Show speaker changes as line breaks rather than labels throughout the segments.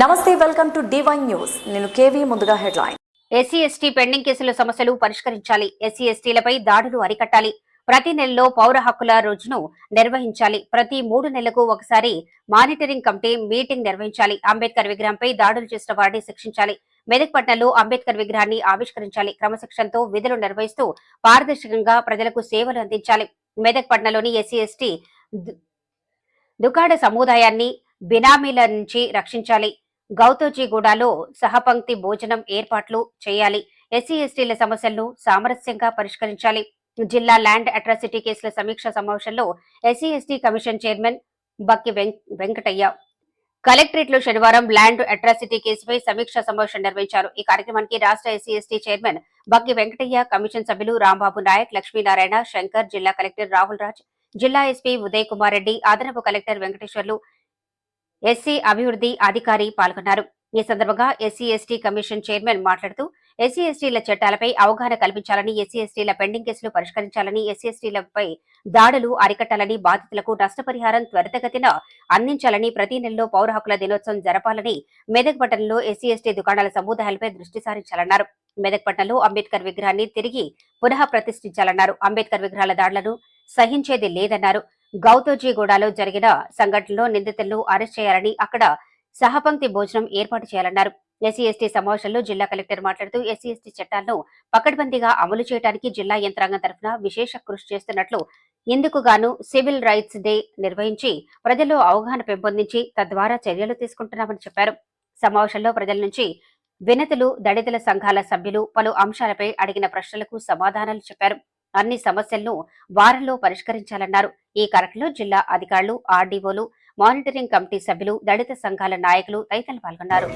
నమస్తే welcome to divine news నేను KV ముందుగా హెడ్లైన్.
ఎస్సీ ఎస్టీ పెండింగ్ కేసుల సమస్యలు పరిష్కరించాలి. ఎస్సీ ఎస్టీలపై దాడులు అరికట్టాలి. ప్రతి నెలలో పౌర హక్కుల రోజును నిర్వహించాలి. ప్రతి మూడు నెలలకు ఒకసారి మానిటరింగ్ కమిటీ మీటింగ్ నిర్వహించాలి. అంబేద్కర్ విగ్రహంపై దాడులు చేసిన వారిని శిక్షించాలి. మెదక్ పట్టణంలో అంబేద్కర్ విగ్రహాన్ని ఆవిష్కరించాలి. క్రమశిక్షణతో విధులు నిర్వహిస్తూ పారదర్శకంగా ప్రజలకు సేవలు అందించాలి. మెదక్ పట్టణంలోని ఎస్సీ ఎస్టీ దుకాణ సముదాయాన్ని బినామీల నుంచి రక్షించాలి. గౌతోజీగూడలో సహపంక్తి భోజనం ఏర్పాట్లు చేయాలి. ఎస్సీ ఎస్టీల సమస్యలను సామరస్యంగా పరిష్కరించాలి. జిల్లా ల్యాండ్ అట్రాసిటీ కేసుల సమీక్ష సమావేశంలో SC ST commission chairman Bakki Venkataiah. కలెక్టరేట్లో శనివారం ల్యాండ్ అట్రాసిటీ కేసుపై సమీక్ష సమావేశం నిర్వహించారు. ఈ కార్యక్రమానికి రాష్ట్ర SC ST chairman Bakki Venkataiah commission సభ్యులు రాంబాబు నాయక్ లక్ష్మీనారాయణ శంకర్ జిల్లా కలెక్టర్ రాహుల్ రాజ్ జిల్లా ఎస్పీ ఉదయ్ కుమార్ రెడ్డి అదనపు కలెక్టర్ వెంకటేశ్వర్లు ఎస్సీ అభివృద్ధి అధికారి పాల్గొన్నారు. ఈ సందర్భంగా ఎస్సీ ఎస్టీ కమిషన్ చైర్మన్ మాట్లాడుతూ ఎస్సీ ఎస్టీల చట్టాలపై అవగాహన కల్పించాలని ఎస్సీ ఎస్టీల పెండింగ్ కేసులు పరిష్కరించాలని ఎస్సీ ఎస్టీలపై దాడులు అరికట్టాలని బాధితులకు నష్టపరిహారం త్వరితగతిన అందించాలని ప్రతి నెలలో పౌర హక్కుల దినోత్సవం జరపాలని మెదక్ పట్టణంలో ఎస్సీ ఎస్టీ దుకాణాల సముదాయాలపై దృష్టి సారించాలన్నారు. మెదక్ పట్టణంలో అంబేద్కర్ విగ్రహాన్ని తిరిగి పునః ప్రతిష్ఠించాలన్నారు అంబేద్కర్ విగ్రహాల దాడులను సహించేది లేదన్నారు. గౌతోజీగూడలో జరిగిన సంఘటనలో నిందితులను అరెస్ట్ చేయాలని అక్కడ సహపంక్తి భోజనం ఏర్పాటు చేయాలన్నారు. ఎస్సీ ఎస్టీ సమావేశంలో జిల్లా కలెక్టర్ మాట్లాడుతూ ఎస్సీ ఎస్టీ చట్టాలను పకడ్బందీగా అమలు చేయడానికి జిల్లా యంత్రాంగం తరఫున విశేష కృషి చేస్తున్నట్లు ఇందుకు గాను సివిల్ రైట్స్ డే నిర్వహించి ప్రజల్లో అవగాహన పెంపొందించి తద్వారా చర్యలు తీసుకుంటున్నామని చెప్పారు. సమావేశంలో ప్రజల నుంచి వినతులు దళితుల సంఘాల సభ్యులు పలు అంశాలపై అడిగిన ప్రశ్నలకు సమాధానాలు చెప్పారు. అన్ని సమస్యలను వారంలో పరిష్కరించాలన్నారు. ఈ కార్యక్రమంలో జిల్లా అధికారులు ఆర్డీఓలు మానిటరింగ్ కమిటీ సభ్యులు దళిత సంఘాల నాయకులు తదితరులు పాల్గొన్నారు.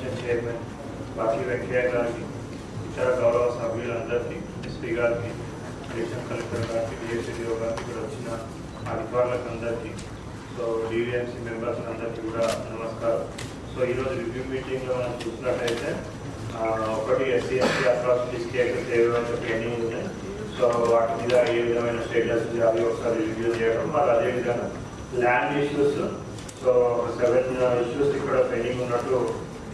సో డివిఎంసీ మెంబర్స్ అందరికీ కూడా నమస్కారం. సో ఈరోజు రివ్యూ మీటింగ్లో మనం చూసినట్టయితే ఒకటి ఎస్సీ ఎస్టీ అట్రాసిటీస్ కేసెస్ ఏవైతే చెప్పి సో వాటి మీద ఏ విధమైన స్టేటస్ అవి ఒకసారి రివ్యూ చేయడం. మరి అదేవిధంగా land issues so seven issues uh, ఇక్కడ పెండింగ్ ఉన్నట్టు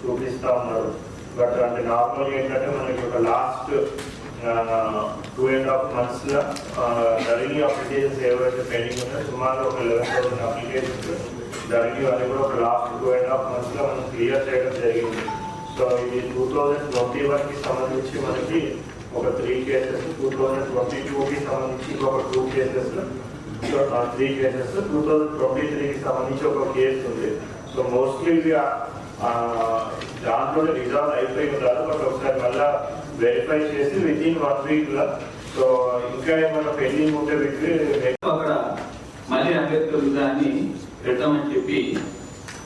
చూపిస్తా ఉన్నారు. బట్ అంటే నార్మల్గా ఏంటంటే మనకి ఒక లాస్ట్ టూ అండ్ హాఫ్ మంత్స్లో అప్లికేషన్స్ ఏవైతే పెండింగ్ ఉన్నాయో సుమారు ఒక లెవెన్ థౌసండ్ అప్లికేషన్స్ ధరణి అని కూడా ఒక లాస్ట్ టూ అండ్ హాఫ్ మంత్స్లో మనం క్లియర్ చేయడం జరిగింది. సో ఇది టూ థౌజండ్ ట్వంటీ వన్కి సంబంధించి మనకి ఒక three cases two thousand twenty టూకి సంబంధించి ఇంకొక two cases three cases two thousand twenty త్రీకి సంబంధించి ఒక కేసు ఉంది. సో మోస్ట్లీ దాంట్లోనే రిజాల్వ్ అయిపోయి ఉండాలి బట్ ఒకసారి మళ్ళా వెరిఫై చేసి విత్ ఇన్ వన్ వీక్లో సో ఇంకా ఏమైనా పెండింగ్ ఉంటే వీటికి
అక్కడ మళ్ళీ అంబేద్కర్ విధాన్ని పెట్టామని చెప్పి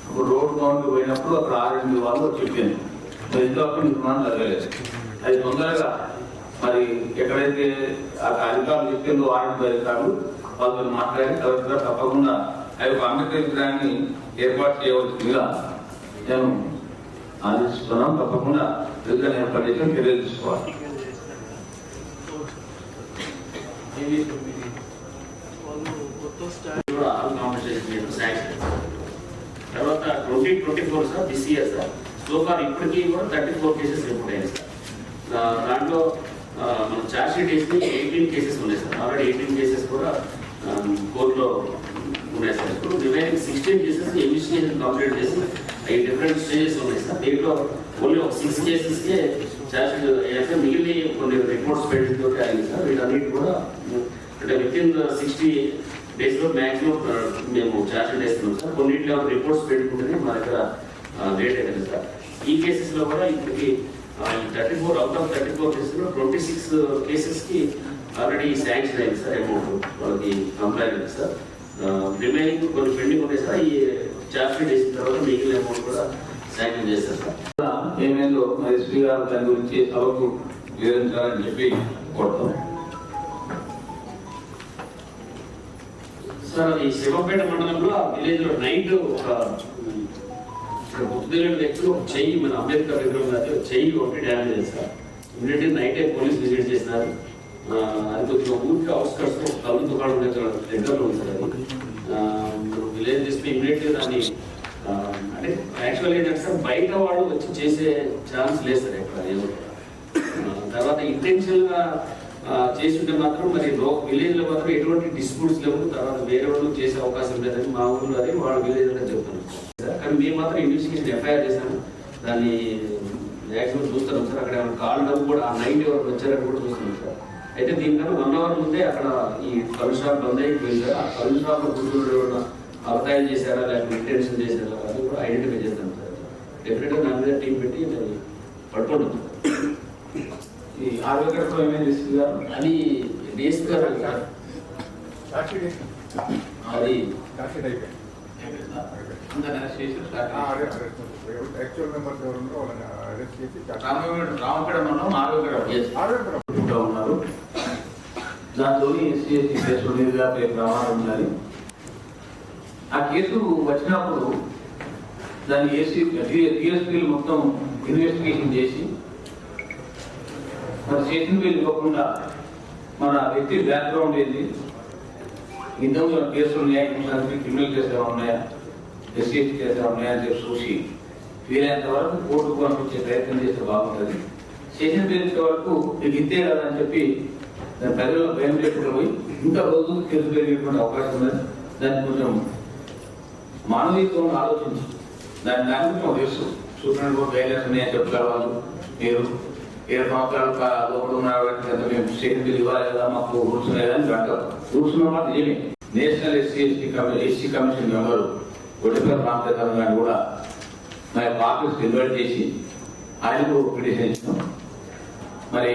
ఇప్పుడు రోడ్ బౌండ్ పోయినప్పుడు అక్కడ ఆరు ఎనిమిది వాళ్ళు చెప్పింది మరి ఇంతవరకు నిర్మాణం జరగలేదు. అది తొందరగా మరి ఎక్కడైతే అధికారులు చెప్పిందో ఆరు అధికారులు వాళ్ళతో మాట్లాడి కలెక్టర్ తప్పకుండా ఆ యొక్క అంబేద్కరాన్ని ఏర్పాటు చేయవలసిందిగా నేను ఆలోచిస్తున్నాం తప్పకుండా విగ్రహం ఏర్పాటు చేసి చర్యలు తీసుకోవాలి
తర్వాత twenty twenty four sir this year sir. So far ఇప్పటికీ కూడా థర్టీ ఫోర్ కేసెస్ రిపోర్ట్ అయ్యాయి సార్. దాంట్లో మన ఛార్జ్ వేసి ఎయిటీన్ కేసెస్ ఉన్నాయి సార్. ఆల్రెడీ ఎయిటీన్ కేసెస్ కూడా కోర్టులో ఉన్నాయి సార్. ఇప్పుడు remaining sixteen cases investigation complete చేసి అవి డిఫరెంట్ స్టేజెస్ ఉన్నాయి సార్. దీంట్లో ఓన్లీ ఒక సిక్స్ కేసెస్కే ఛార్జ్ షీట్ వేస్తే మిగిలిన కొన్ని రిపోర్ట్స్ పెట్టిన తోటి అయింది సార్. వీటన్నిటి కూడా అంటే విత్ ఇన్ సిక్స్టీ డేస్లో మాక్సిమం మేము ఛార్జ్ షీట్ వేస్తున్నాం సార్. కొన్నింటిలో రిపోర్ట్స్ పెట్టుకుంటేనే మా దగ్గర లేట్ అయింది సార్. ఈ కేసెస్లో కూడా ఇప్పటికి thirty four out of thirty four కేసెస్లో ట్వంటీ సిక్స్ కేసెస్కి ఆల్రెడీ శాంక్షన్ అయింది సార్ అమౌంట్ వాళ్ళకి కంప్లైంట్ అయింది సార్. రిమైనింగ్ కొన్ని పెండింగ్ ఉన్నాయి సార్. ఈ ఛార్జ్ షీట్ వేసిన తర్వాత మిగిలిన అమౌంట్ కూడా శాంక్షన్ చేస్తారు సార్.
ఏమైందో ఎస్పీ గారు దాని గురించి సభకు వివరించాలని చెప్పి కోరుతాం.
సార్ అది శివపేట మండలంలో ఆ విలేజ్లో నైట్ ఒక ఇక్కడ గుర్తు వ్యక్తులు ఒక చెయ్యి మన అంబేద్కర్ విగ్రహం దగ్గర ఒక చెయ్యి ఒకటి డ్యామేజ్ చేస్తారు. సార్ ఇమీడియట్లీ నైటే పోలీస్ విజిట్ చేసినారు. అది కొద్దిగా ఊరికి అవుట్స్కట్స్లో కళ్ళు దుకాణం దగ్గర దగ్గరలో ఉంది సార్ అది. విలేజ్ చేస్తే ఇమీడియట్లీ దాన్ని అంటే యాక్చువల్ ఏంటంటే సార్ బయట వాళ్ళు వచ్చి చేసే ఛాన్స్ లేదు సార్ ఎక్కడ తర్వాత ఇంటెన్షనల్గా చేసి ఉంటే మాత్రం మరి విలేజ్లో మాత్రం ఎటువంటి డిస్ప్యూట్స్ లేవు. తర్వాత వేరే వాళ్ళు చేసే అవకాశం లేదని మా ఊళ్ళో అది వాళ్ళ విలేజ్లో చెప్తున్నారు. సార్ కానీ మేము మాత్రం ఇన్వెస్టిగేషన్ ఎఫ్ఐఆర్ చేశాము దాన్ని యాక్చువల్ చూస్తున్నాం సార్ అక్కడ ఏమైనా కాల్ డబ్బు కూడా ఆ నైట్ ఎవరు వచ్చారని కూడా చూస్తున్నాం సార్ అయితే దీనికన్నా వన్ అవర్ ముందే అక్కడ ఈ కల్ షాప్ బంద్ అయిపోయింది సార్ ఆ కల్ షాప్లో కూర్చుని అబద్ధాలు చేశారా? లేకపోతే ఇంటెన్షన్ చేశారా? అది కూడా ఐడెంటిఫై చేస్తాం సార్. డెఫినెట్గా నా మీద టీం పెట్టి దాన్ని పట్టుకుంటాం. సార్
ఈ ఏమేమి తీసుకుగా
అది డిఎస్పీ గారు అది
యాక్చువల్ మెంబర్స్ ఎవరు ఉన్నారో వాళ్ళని అరెస్ట్ చేసి.
ఇంకా ఉన్నారు. దాంతో ఎస్సీ ఎస్టీ కేసు మీదుగా ప్రమాదం ఉన్నది ఆ కేసు వచ్చినప్పుడు దాన్ని ఏసీ డిఎస్పీలు మొత్తం ఇన్వెస్టిగేషన్ చేసి మరి స్టేషన్ బిల్ ఇవ్వకుండా మన వ్యక్తి బ్యాక్గ్రౌండ్ ఏంది? ఇంతకు కేసులు ఉన్నాయి? క్రిమినల్ కేసులు ఉన్నాయా? ఎస్సీ ఎస్టీ ఉన్నాయని చెప్పి చూసి వీలైనంత వరకు కోర్టుకు పంపించే ప్రయత్నం చేస్తే బాగుంటుంది. చేసిన పేరు వరకు నీకు ఇంతే కదా అని చెప్పి దాని ప్రజల్లో భయం లేకుండా పోయి ఇంకా రోజు కేసు పెరిగేటువంటి అవకాశం ఉన్నది. దాన్ని కొంచెం మానవీయత్వం ఆలోచించు. దాని దాని గురించి మాకు తెలుసు. సుప్రీం కోర్టు గైడ్లైన్స్ ఉన్నాయని చెప్తారు వాళ్ళు? మీరు ఏడు సంవత్సరాలు లోపల ఉన్నారు మేము స్టేట్ బిల్ ఇవ్వాలి కదా మాకు రూల్స్ ఉన్నాయి కదా అని అంటారు. రూల్స్ ఉన్న మాట నిజమే. National SC ST commission SC commission member Goddapalli Ramachandran గారిని కూడా మా యొక్క ఆఫీస్కి ఇన్వైట్ చేసి ఆయనకు పిటిషన్ ఇచ్చినాం. మరి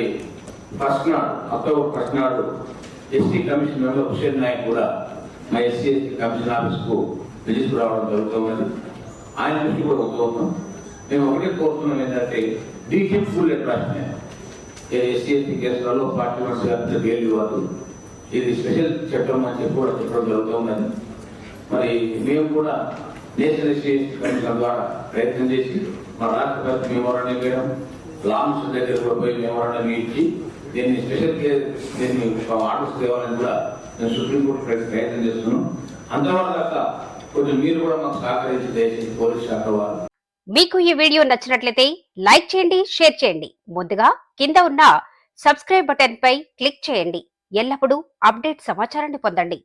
ఫస్ట్ నాడు అక్టోబర్ ఫస్ట్ నాడు SC commission member Husain Naik కూడా మా ఎస్సీ ఎస్టీ కమిషన్ ఆఫీస్కు పిలుచుకు రావడం జరుగుతున్నది. ఆయన దృష్టి కూడా కోరుతున్నాం మేము ఒకటే కోరుతున్నాం ఏంటంటే DGP full attraction SC ST కేసులలో పార్టీ మెంబర్స్ గారి బెయిల్ ఇవ్వదు ఇది స్పెషల్ చట్టం అని చెప్పి కూడా చెప్పడం జరుగుతున్నది. మరి మేము కూడా నేషనల్ ఎస్సీ కమిషన్ ద్వారా ప్రయత్నం చేసి మా రాష్ట్రపతి మెమోరాండం వేయడం లాంగ్స్ దగ్గర కూడా పోయి మెమోరాండం ఇచ్చి దీన్ని స్పెషల్ కేర్ దీన్ని ఆర్డర్స్ తేవాలని కూడా నేను సుప్రీంకోర్టు ప్రయత్నం చేస్తున్నాను అంతవరకు కొంచెం మీరు కూడా మాకు సహకరించి దయచేసి పోలీస్ శాఖ వారు
మీకు ఈ వీడియో నచ్చినట్లయితే లైక్ చేయండి షేర్ చేయండి. ముందుగా కింద ఉన్న సబ్స్క్రైబ్ బటన్ పై క్లిక్ చేయండి. ఎల్లప్పుడూ అప్డేట్ సమాచారాన్ని పొందండి.